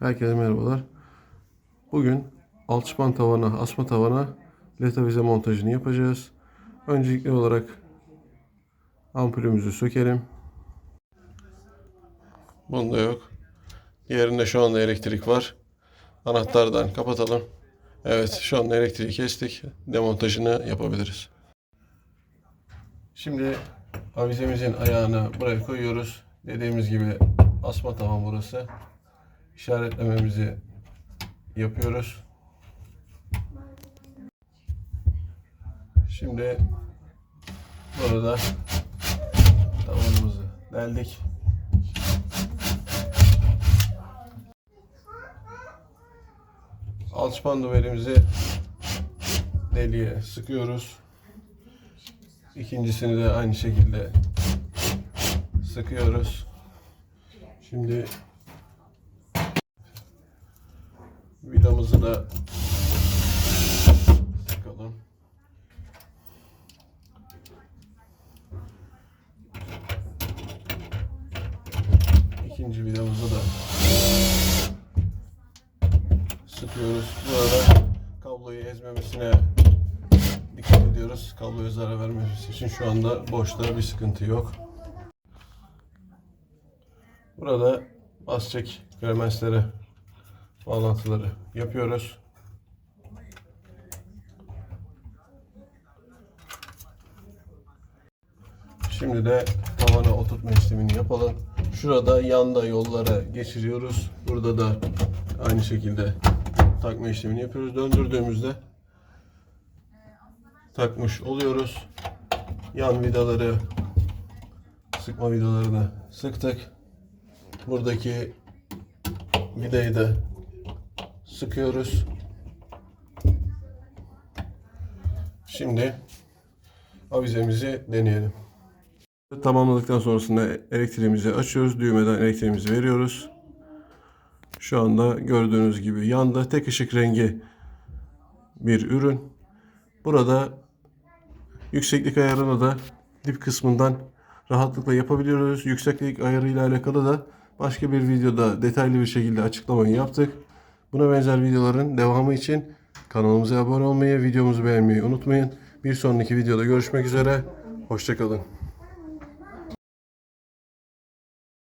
Herkese merhabalar. Bugün alçıpan tavana, asma tavana led avize montajını yapacağız. Öncelikli olarak ampulümüzü sökelim. Bunda yok. Diğerinde şu anda elektrik var. Anahtardan kapatalım. Evet şu anda elektriği kestik. Demontajını yapabiliriz. Şimdi avizemizin ayağını buraya koyuyoruz. Dediğimiz gibi asma tavan burası. İşaretlememizi yapıyoruz. Şimdi burada tavanımızı deldik. Alçıpan duvarımızı deliğe sıkıyoruz. İkincisini de aynı şekilde sıkıyoruz. Şimdi vidamızı da sıkalım. İkinci vidamızı da sıkıyoruz. Burada kabloyu ezmemesine dikkat ediyoruz. Kabloya zarar vermemesi için şu anda boşta bir sıkıntı yok. Burada basçek kremensleri bağlantıları yapıyoruz. Şimdi de tavana oturtma işlemini yapalım. Şurada yanda yollara geçiriyoruz. Burada da aynı şekilde takma işlemini yapıyoruz. Döndürdüğümüzde takmış oluyoruz. Yan vidaları sıkma vidalarını sıktık. Buradaki vidayı da sıkıyoruz. Şimdi avizemizi deneyelim. Tamamladıktan sonrasında elektriğimizi açıyoruz. Düğmeden elektriğimizi veriyoruz. Şu anda gördüğünüz gibi yanda tek ışık rengi bir ürün. Burada yükseklik ayarını da dip kısmından rahatlıkla yapabiliyoruz. Yükseklik ayarıyla alakalı da başka bir videoda detaylı bir şekilde açıklamayı yaptık. Buna benzer videoların devamı için kanalımıza abone olmayı, videomuzu beğenmeyi unutmayın. Bir sonraki videoda görüşmek üzere. Hoşçakalın.